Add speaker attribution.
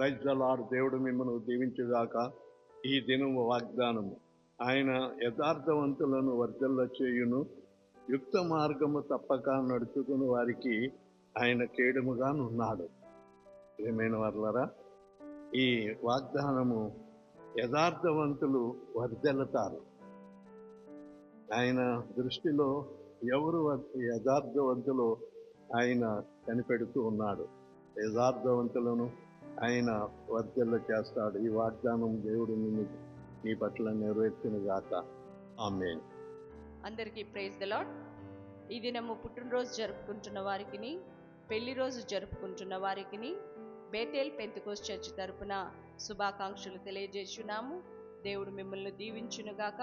Speaker 1: Praise lord దేవుడు మిమ్మల్ని దీవించుగాక ఈ దినము వాగ్దానము. ఆయన యథార్థవంతులను వర్ధల్ల చేయును. యుక్త మార్గము తప్పక నడుచుకుని వారికి ఆయన కేడుముగానున్నాడు ప్రేమైన వర్లరా ఈ వాగ్దానము యథార్థవంతులు వర్ధెలతారు ఆయన దృష్టిలో ఎవరు యథార్థవంతులు ఆయన కనిపెడుతూ ఉన్నాడు? యథార్థవంతులను ఆయన వర్ధెల్ల చేస్తాడు. ఈ వాగ్దానం దేవుడు నీ పట్ల నెరవేర్చిన గాక. ఆమె
Speaker 2: అందరికీ ప్రైజ్ ద లాడ్ ఈ దినము పుట్టినరోజు జరుపుకుంటున్న వారికిని పెళ్ళి రోజు జరుపుకుంటున్న వారికిని బేతేల్ పెంతుకోస్ చర్చ్ తరపున శుభాకాంక్షలు తెలియజేస్తున్నాము. దేవుడు మిమ్మల్ని దీవించునుగాక.